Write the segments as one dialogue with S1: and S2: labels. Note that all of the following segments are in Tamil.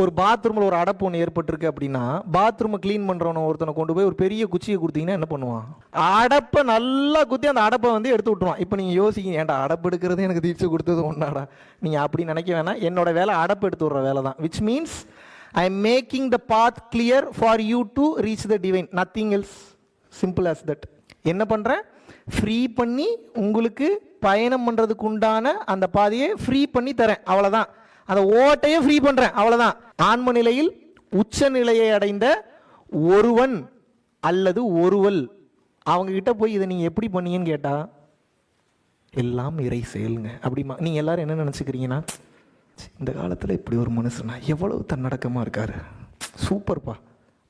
S1: ஒரு பாத்ரூமில் ஒரு அடப்பு ஒன்று ஏற்பட்டிருக்கு அப்படின்னா பாத்ரூமை க்ளீன் பண்ணுறவன ஒருத்தனை கொண்டு போய் ஒரு பெரிய குச்சியை கொடுத்தீங்கன்னா என்ன பண்ணுவான்? அடப்பை நல்லா குத்தி அந்த அடப்பை வந்து எடுத்து விட்டுருவான். இப்போ நீங்கள் யோசிக்க ஏன்டா அடப்பு எடுக்கிறது எனக்கு தீட்சை கொடுத்தது ஒன்றாடா நீங்கள் அப்படி நினைக்க வேணாம். என்னோட வேலை அடப்பு எடுத்து விடுற வேலை தான். Which means I am making the path clear for you to reach the divine nothing else simple as that என்ன பண்ணுறேன் ஃப்ரீ பண்ணி உங்களுக்கு பயணம் பண்ணுறதுக்கு உண்டான அந்த பாதையை ஃப்ரீ பண்ணி தரேன். அவ்வளோதான் அந்த ஓட்டையே ஃப்ரீ பண்ணுறேன் அவ்வளோதான் ஆன்ம நிலையில் உச்ச நிலையை அடைந்த ஒருவன் அல்லது ஒருவல் அவங்கக்கிட்ட போய் இதை நீங்கள் எப்படி பண்ணீங்கன்னு கேட்டால் எல்லாம் இறை செயலுங்க. அப்படிமா நீங்கள் எல்லோரும் என்ன நினச்சிக்கிறீங்கன்னா இந்த காலத்தில் இப்படி ஒரு மனுஷனா எவ்வளவு தன்னடக்கமாக இருக்கார். சூப்பர்ப்பா.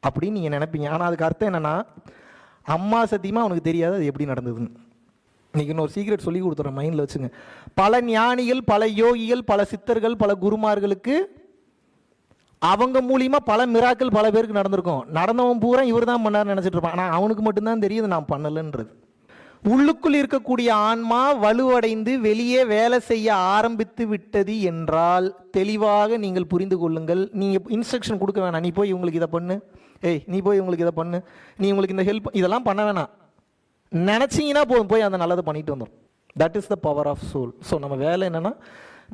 S1: அப்படின்னு நீங்கள் நினைப்பீங்க. ஆனால் அதுக்கு அர்த்தம் என்னென்னா அம்மா சத்தியமாக அவனுக்கு தெரியாது அது எப்படி நடந்ததுன்னு. இன்னைக்கு இன்னொரு சீக்ரெட் சொல்லி கொடுத்துறேன் மைண்டில் வச்சுங்க. பல ஞானிகள் பல யோகிகள் பல சித்தர்கள் பல குருமார்களுக்கு அவங்க மூலியமா பல மிராக்கள் பல பேருக்கு நடந்திருக்கும். நடந்தவன் பூரா இவர் தான் பண்ணார் நினச்சிட்டு இருப்பான். ஆனால் அவனுக்கு மட்டும்தான் தெரியுது நான் பண்ணலைன்றது. உள்ளுக்குள் இருக்கக்கூடிய ஆன்மா வலுவடைந்து வெளியே வேலை செய்ய ஆரம்பித்து விட்டது என்றால் தெளிவாக நீங்கள் புரிந்து கொள்ளுங்கள். நீங்கள் இன்ஸ்ட்ரக்ஷன் கொடுக்க வேணாம். நீ போய் இவங்களுக்கு இதை பண்ணு. ஏய் நீ போய் இவங்களுக்கு இதை பண்ணு. நீ உங்களுக்கு இந்த ஹெல்ப் இதெல்லாம் பண்ண வேணாம். நினச்சிங்கன்னா போதும் போய் அந்த நல்லது பண்ணிட்டு வந்துடும் that is the power of soul so நம்ம வேலை என்னென்னா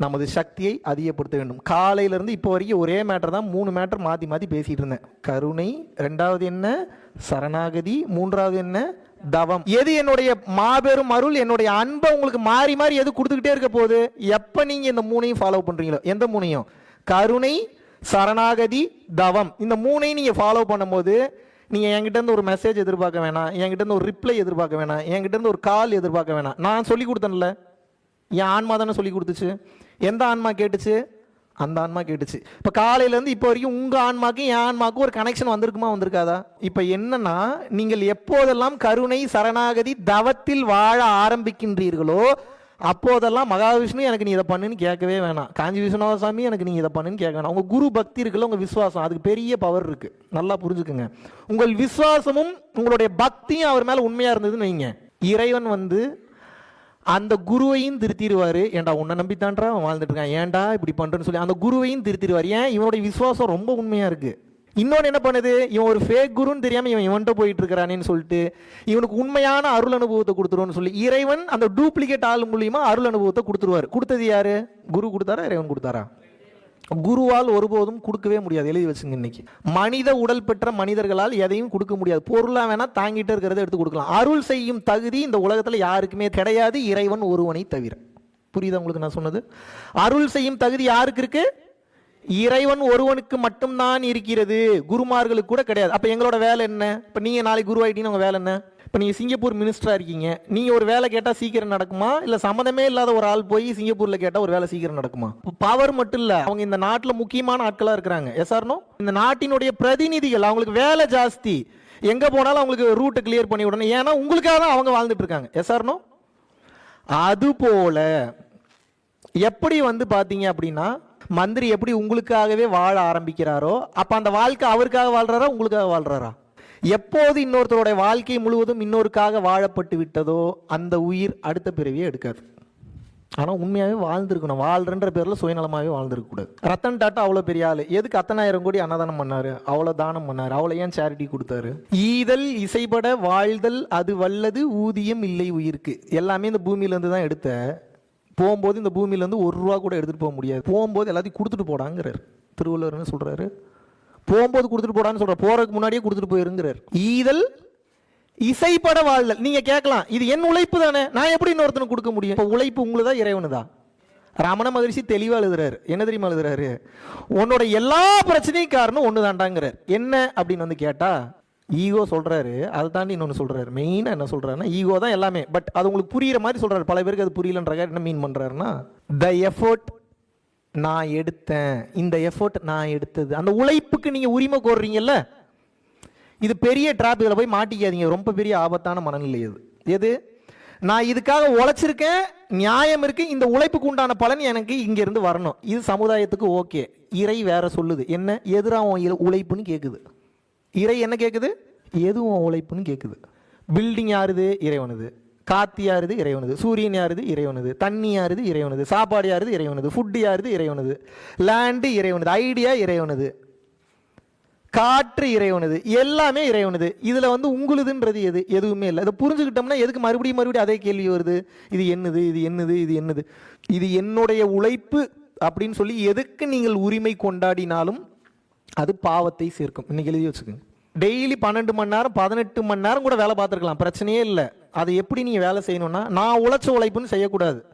S1: நமது சக்தியை அதிகப்படுத்த வேண்டும். காலையிலேருந்து இப்போ வரைக்கும் ஒரே மேட்டர் தான் மூணு மேட்டர் மாற்றி மாற்றி பேசிகிட்டு இருந்தேன். கருணை ரெண்டாவது என்ன? சரணாகதி மூன்றாவது என்ன? தவம். எது என்னுடைய மாபெரும் அருள் என்னுடைய அன்பை உங்களுக்கு மாறி மாறி எது கொடுத்துக்கிட்டே இருக்க போகுது? எப்போ நீங்கள் இந்த மூணையும் ஃபாலோ பண்ணுறீங்களோ எந்த மூணையும்? கருணை சரணாகதி தவம். இந்த மூணையும் நீங்கள் ஃபாலோ பண்ணும்போது நீங்கள் என்கிட்ட இருந்து ஒரு மெசேஜ் எதிர்பார்க்க வேணாம். என்கிட்ட இருந்து ஒரு ரிப்ளை எதிர்பார்க்க வேணாம். என்கிட்ட இருந்து ஒரு கால் எதிர்பார்க்க வேணாம். நான் சொல்லி கொடுத்தேன்ல. என் ஆன்மா தானே சொல்லி கொடுத்துச்சு. எந்த ஆன்மா கேட்டுச்சு? அந்த ஆன்மா கேட்டுச்சு. இப்போ காலையிலேருந்து இப்போ வரைக்கும் உங்கள் ஆன்மாக்கும் என் ஆன்மாக்கும் ஒரு கனெக்ஷன் வந்திருக்குமா வந்திருக்காதா? இப்போ என்னன்னா நீங்கள் எப்போதெல்லாம் கருணை சரணாகதி தவத்தில் வாழ ஆரம்பிக்கின்றீர்களோ அப்போதெல்லாம் மகாவிஷ்ணு எனக்கு நீ இதை பண்ணுன்னு கேட்கவே வேணாம். காஞ்சி விஸ்வநாத சாமி எனக்கு நீ இதை பண்ணுன்னு கேட்க வேணாம். உங்கள் குரு பக்தி இருக்குல்ல உங்கள் விஸ்வாசம் அதுக்கு பெரிய பவர் இருக்குது நல்லா புரிஞ்சுக்குங்க. உங்கள் விசுவாசமும் உங்களுடைய பக்தியும் அவர் மேலே உண்மையாக இருந்ததுன்னு வைங்க. இறைவன் வந்து அந்த குருவையும் திருத்திடுவார். ஏன்டா உன்னை நம்பித்தான்றா? அவன் வாழ்ந்துட்டு இருக்கான். ஏன்டா இப்படி பண்ணுறேன்னு சொல்லி அந்த குருவையும் திருத்திடுவார். ஏன்? இவனுடைய விசுவாசம் ரொம்ப உண்மையாக இருக்குது இன்னொன்று என்ன பண்ணுது? இவன் ஒரு ஃபேக் குருன்னு தெரியாமல் இவன் இவன்கிட்ட போயிட்டு இருக்கிறானேன்னு சொல்லிட்டு இவனுக்கு உண்மையான அருள் அனுபவத்தை கொடுத்துருவோன்னு சொல்லி இறைவன் அந்த டூப்ளிகேட் ஆள் மூலியமாக அருள் அனுபவத்தை கொடுத்துருவாரு. கொடுத்தது யார்? குரு கொடுத்தாரா? இறைவன் கொடுத்தாரா? குருவால் ஒருபோதும் கொடுக்கவே முடியாது. எழுதி வச்சுங்க இன்னைக்கு. மனித உடல் பெற்ற மனிதர்களால் எதையும் கொடுக்க முடியாது. பொருளாக வேணால் தாங்கிட்டு இருக்கிறத எடுத்து கொடுக்கலாம். அருள் செய்யும் தகுதி இந்த உலகத்தில் யாருக்குமே கிடையாது. இறைவன் ஒருவனை தவிர. புரியுதா உங்களுக்கு நான் சொன்னது? அருள் செய்யும் தகுதி யாருக்கு இருக்குது இறைவன் ஒருவனுக்கு மட்டும்தான் இருக்கிறது. குருமார்களுக்கு கூட கிடையாது. அப்போ எங்களோட வேலை என்ன? இப்போ நீங்கள் நாளைக்கு குரு உங்கள் வேலை என்ன? இப்போ நீங்கள் சிங்கப்பூர் மினிஸ்டராக இருக்கீங்க. நீங்கள் ஒரு வேலை கேட்டால் சீக்கிரம் நடக்குமா? இல்லை சம்மந்தமே இல்லாத ஒரு ஆள் போய் சிங்கப்பூரில் கேட்டால் ஒரு வேலை சீக்கிரம் நடக்குமா? பவர் மட்டும் இல்லை. அவங்க இந்த நாட்டில் முக்கியமான ஆட்களாக இருக்கிறாங்க. எஸ்ஆர்னோ இந்த நாட்டினுடைய பிரதிநிதிகள் அவங்களுக்கு வேலை ஜாஸ்தி. எங்கே போனாலும் அவங்களுக்கு ரூட்டை கிளியர் பண்ணி விடணும். ஏன்னா உங்களுக்காக தான் அவங்க வாழ்ந்துட்டு இருக்காங்க. எஸ்ஆர்னோ அதுபோல எப்படி வந்து பார்த்தீங்க அப்படின்னா மந்திரி எப்படி உங்களுக்காகவே வாழ ஆரம்பிக்கிறாரோ அப்போ அந்த வாழ்க்கை அவருக்காக வாழ்றாரா உங்களுக்காக வாழ்றாரா? எப்போது இன்னொருத்தருடைய வாழ்க்கை முழுவதும் இன்னொருக்காக வாழப்பட்டு விட்டதோ அந்த உயிர் அடுத்த பிறவியே எடுக்காது. ஆனால் உண்மையாகவே வாழ்ந்துருக்கணும். வாழ்றன்ற பேரில் சுயநலமாகவே வாழ்ந்துருக்கக்கூடாது. ரத்தன் டாட்டா அவ்வளோ பெரிய ஆள். எதுக்கு அத்தனாயிரம் கோடி அன்னதானம் பண்ணார்? அவ்வளோ தானம் பண்ணார். அவ்வளோ ஏன் சேரிட்டி கொடுத்தாரு? ஈதல் இசைப்பட வாழ்தல் அது வல்லது ஊதியம் இல்லை உயிருக்கு. எல்லாமே இந்த பூமியிலேருந்து தான் எடுத்த போகும்போது இந்த பூமியிலேருந்து ஒரு ரூபா கூட எடுத்துட்டு போக முடியாது. போகும்போது எல்லாத்தையும் கொடுத்துட்டு போடாங்கிறார். திருவள்ளுவர் என்ன போகும்போது கொடுத்துட்டு போடான்னு சொல்கிறார் போகிறதுக்கு முன்னாடியே கொடுத்துட்டு போயிருங்கிறார். ஈதல் இசைப்பட வாழ்தல். நீங்கள் கேட்கலாம். இது என் உழைப்பு தானே. நான் எப்படி இன்னொருத்தனுக்கு கொடுக்க முடியும்? இப்போ உழைப்பு உங்களுதா இறைவனுதா? ரமண மகரிஷி தெளிவாக எழுதுறாரு. என்ன தெரியுமா எழுதுறாரு? உன்னோட எல்லா பிரச்சனையும் காரணம் ஒன்று தாண்டாங்கிறார் என்ன அப்படின்னு வந்து கேட்டால் ஈகோ சொல்கிறாரு அதை தாண்டி இன்னொன்று சொல்கிறாரு மெயினாக என்ன சொல்கிறாருன்னா ஈகோ தான் எல்லாமே. பட் அது உங்களுக்கு புரிகிற மாதிரி சொல்கிறாரு பல பேருக்கு அது புரியலன்றக்காக என்ன மீன் பண்ணுறாருன்னா த எஃபோர்ட் நான் எடுத்தேன். இந்த எஃபோர்ட் நான் எடுத்தது. அந்த உழைப்புக்கு நீங்கள் உரிமை கோர்றீங்கல்ல? இது பெரிய டிராப் இதில் போய் மாட்டிக்காதீங்க. ரொம்ப பெரிய ஆபத்தான மனநிலை இது எது? நான் இதுக்காக உழைச்சிருக்கேன். நியாயம் இருக்கு. இந்த உழைப்புக்கு உண்டான பலன் எனக்கு இங்கேருந்து வரணும். இது சமுதாயத்துக்கு ஓகே. இறை வேற சொல்லுது. என்ன? எதிராக உழைப்புன்னு கேட்குது இறை என்ன கேட்குது எதுவும் உழைப்புன்னு கேட்குது பில்டிங் யாருது? இறைவனுது. காத்து யாருது? இறைவனது. சூரியன் யாருது? இறைவனது. தண்ணி யாருது? இறைவனது. சாப்பாடு யாருது? இறைவனது. ஃபுட்டு யாருது? இறைவனது. லேண்டு இறைவனது. ஐடியா இறைவனது. காற்று இறைவனது. எல்லாமே இறைவனது. இதில் வந்து உங்களுதுன்றது எது? எதுவுமே இல்லை. இதை புரிஞ்சுக்கிட்டோம்னா எதுக்கு மறுபடியும் மறுபடியும் அதே கேள்வி வருது? இது என்னது? இது என்னது? இது என்னது? இது என்னுடைய உழைப்பு அப்படின்னு சொல்லி எதுக்கு நீங்கள் உரிமை கொண்டாடினாலும் அது பாவத்தை சேர்க்கும். இன்னைக்கு எழுதி வச்சுக்கோங்க. டெய்லி பன்னெண்டு மணி நேரம் பதினெட்டு மணி நேரம் கூட வேலை பார்த்துருக்கலாம். பிரச்சனையே இல்லை. அதை எப்படி நீங்கள் வேலை செய்யணும்னா நான் உழைச்ச உழைப்புன்னு செய்யக்கூடாது.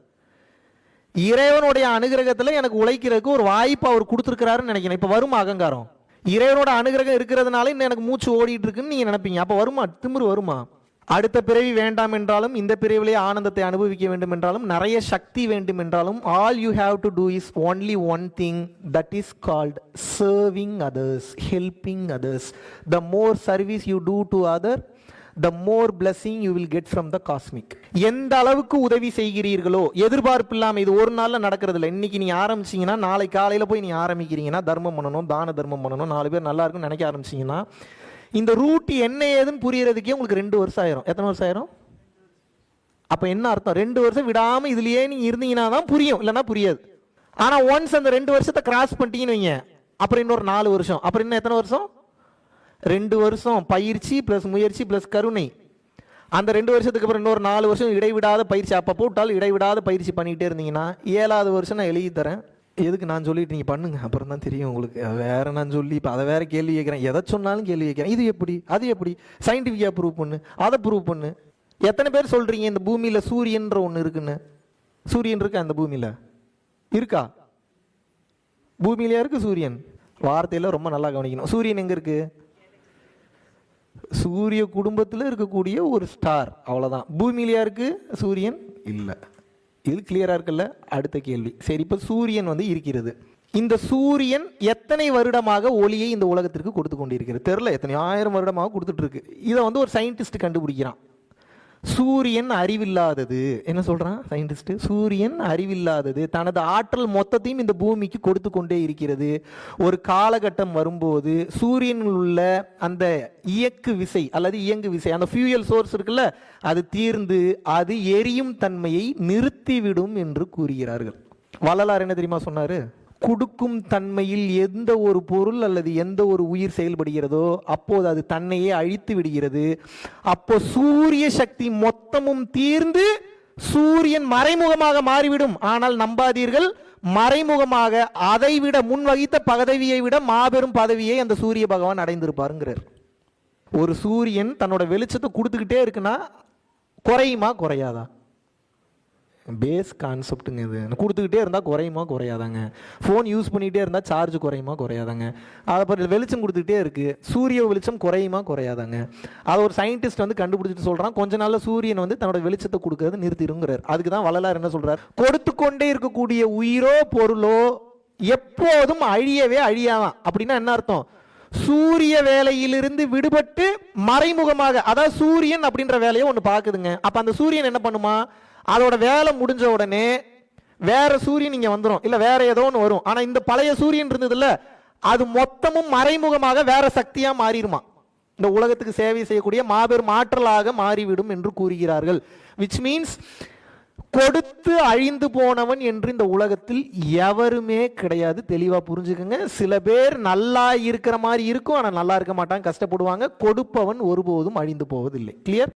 S1: இறைவனுடைய அனுகிரகத்தில் எனக்கு உழைக்கிறதுக்கு ஒரு வாய்ப்பு அவர் கொடுத்துருக்கிறாருன்னு நினைக்கிறேன். இப்போ வருமா அகங்காரம்? இறைவனோட அனுகிரகம் இருக்கிறதுனால இன்னும் எனக்கு மூச்சு ஓடிட்டு இருக்குன்னு நீங்கள் நினைப்பீங்க. அப்போ வருமா? திமிரு வருமா? அடுத்த பிறவி வேண்டாம் என்றாலும் இந்த பிறவிலே ஆனந்தத்தை அனுபவிக்க வேண்டும் என்றாலும் நிறைய சக்தி வேண்டும் என்றாலும் all you have to do is only one thing that is called serving others helping others the more service you do to other the more blessing you will get from the cosmic எந்த அளவுக்கு உதவி செய்கிறீர்களோ எதிர்பார்ப்பு இல்லாமல் இது ஒரு நாளில் நடக்கிறது இல்லை இன்னைக்கு நீ ஆரம்பிச்சீங்கன்னா நாளை காலையில் போய் நீ ஆரம்பிக்கிறீங்கன்னா தர்மம் பண்ணணும் தான தர்மம் பண்ணணும் நாலு பேர் நல்லா இருக்குன்னு நினைக்க ஆரம்பிச்சீங்கன்னா இந்த ரூட் என்ன ஏதுன்னு புரியறதுக்கே உங்களுக்கு ரெண்டு வருஷம் ஆயிரும். எத்தனை வருஷம் ஆயிரும்? அப்போ என்ன அர்த்தம்? ரெண்டு வருஷம் விடாமல் இதுலயே நீ இருந்தீங்கன்னா தான் புரியும். இல்லைன்னா புரியாது. ஆனால் ஒன்ஸ் அந்த ரெண்டு வருஷத்தை கிராஸ் பண்ணிட்டீங்கன்னு வைங்க. அப்புறம் இன்னொரு நாலு வருஷம். அப்புறம் இன்னும் எத்தனை வருஷம்? ரெண்டு வருஷம். பயிற்சி ப்ளஸ் முயற்சி ப்ளஸ் கருணை. அந்த ரெண்டு வருஷத்துக்கு அப்புறம் இன்னொரு நாலு வருஷம் இடைவிடாத பயிற்சி. அப்போ போட்டால் இடைவிடாத பயிற்சி பண்ணிகிட்டே இருந்தீங்கன்னா ஏழாவது வருஷம் நான் எழுதி தரேன். எதுக்கு நான் சொல்லிட்டு நீங்கள் பண்ணுங்க? அப்புறம் தான் தெரியும் உங்களுக்கு. வேற நான் சொல்லி இப்போ அதை வேற கேள்வி கேட்குறேன். எதை சொன்னாலும் கேள்வி கேட்குறேன். இது எப்படி? அது எப்படி? சயின்டிஃபிக்காக ப்ரூவ் பண்ணு. அதை ப்ரூவ் பண்ணு. எத்தனை பேர் சொல்கிறீங்க இந்த பூமியில் சூரியன்ற ஒன்று இருக்குன்னு. சூரியன் இருக்கா அந்த பூமியில்? இருக்கா? பூமியிலே இருக்கு சூரியன்? வார்த்தையில் ரொம்ப நல்லா கவனிக்கணும். சூரியன் எங்கே இருக்கு? சூரிய குடும்பத்தில் இருக்கக்கூடிய ஒரு ஸ்டார் அவ்வளோதான் பூமியிலையா இருக்கு? சூரியன் இல்லை. இது கிளியராக இருக்குல்ல? அடுத்த கேள்வி. சரி இப்போ சூரியன் வந்து இருக்கிறது. இந்த சூரியன் எத்தனை வருடமாக ஒளியை இந்த உலகத்திற்கு கொடுத்து கொண்டிருக்கிறது? தெரில எத்தனை ஆயிரம் வருடமாக கொடுத்துட்டு இருக்கு. இதை வந்து ஒரு சயின்டிஸ்ட் கண்டுபிடிக்கிறான். சூரியன் அறிவில்லாதது. என்ன சொல்கிறான் சயின்டிஸ்ட் சூரியன் அறிவில்லாதது. தனது ஆற்றல் மொத்தத்தையும் இந்த பூமிக்கு கொடுத்து கொண்டே இருக்கிறது. ஒரு காலகட்டம் வரும்போது சூரியனில் உள்ள அந்த இயக்கு விசை அல்லது இயங்கு விசை அந்த ஃபியூயல் சோர்ஸ் இருக்குல்ல அது தீர்ந்து அது எரியும் தன்மையை நிறுத்திவிடும் என்று கூறுகிறார்கள். வள்ளலார் என்ன தெரியுமா சொன்னார்? கொடுக்கும் தன்மையில் எந்த ஒரு பொருள் அல்லது எந்த ஒரு உயிர் செயல்படுகிறதோ அப்போது அது தன்னையே அழித்து விடுகிறது. அப்போ சூரிய சக்தி மொத்தமும் தீர்ந்து சூரியன் மறைமுகமாக மாறிவிடும். ஆனால் நம்பாதீர்கள் மறைமுகமாக அதை விட முன் வகித்த பதவியை விட மாபெரும் பதவியை அந்த சூரிய பகவான் அடைந்திருப்பாருங்கிறார். ஒரு சூரியன் தன்னோட வெளிச்சத்தை கொடுத்துக்கிட்டே இருக்குன்னா குறையுமா குறையாதா? பேஸ் கான்செப்ட்டுங்க இது. கொடுத்துக்கிட்டே இருந்தால் குறையுமா? குறையாதாங்க. ஃபோன் யூஸ் பண்ணிகிட்டே இருந்தால் சார்ஜ் குறையுமா? குறையாதாங்க. அதை பற்றி வெளிச்சம் கொடுத்துக்கிட்டே இருக்குது சூரிய வெளிச்சம் குறையுமா? குறையாதாங்க. அதை ஒரு சயின்டிஸ்ட் வந்து கண்டுபிடிச்சிட்டு சொல்கிறான் கொஞ்ச நாளில் சூரியன் வந்து தன்னோட வெளிச்சத்தை கொடுக்கறது நிறுத்திடுங்கிறார். அதுக்கு தான் வள்ளலார் என்ன சொல்கிறார் கொடுத்து கொண்டே இருக்கக்கூடிய உயிரோ பொருளோ எப்போதும் அழியவே அழியாதான். அப்படின்னா என்ன அர்த்தம்? சூரிய வேலையிலிருந்து விடுபட்டு மறைமுகமாக அதாவது சூரியன் அப்படின்ற வேலையை ஒன்று பார்க்குதுங்க. அப்போ அந்த சூரியன் என்ன பண்ணுமா? அதோட வேலை முடிஞ்ச உடனே வேற சூரியன் இங்க வந்துடும் இல்ல வேற ஏதோ ஒன்று வரும். ஆனா இந்த பழைய சூரியன் இருந்ததுல்ல அது மொத்தமும் மறைமுகமாக வேற சக்தியா மாறிடுமா இந்த உலகத்துக்கு சேவை செய்யக்கூடிய மாபெரும் ஆற்றலாக மாறிவிடும் என்று கூறுகிறார்கள். விச் மீன்ஸ் கொடுத்து அழிந்து போனவன் என்று இந்த உலகத்தில் எவருமே கிடையாது. தெளிவாக புரிஞ்சுக்கோங்க. சில பேர் நல்லா இருக்கிற மாதிரி இருக்கும் ஆனால் நல்லா இருக்க மாட்டாங்க கஷ்டப்படுவாங்க. கொடுப்பவன் ஒருபோதும் அழிந்து போவதில்லை. கிளியர்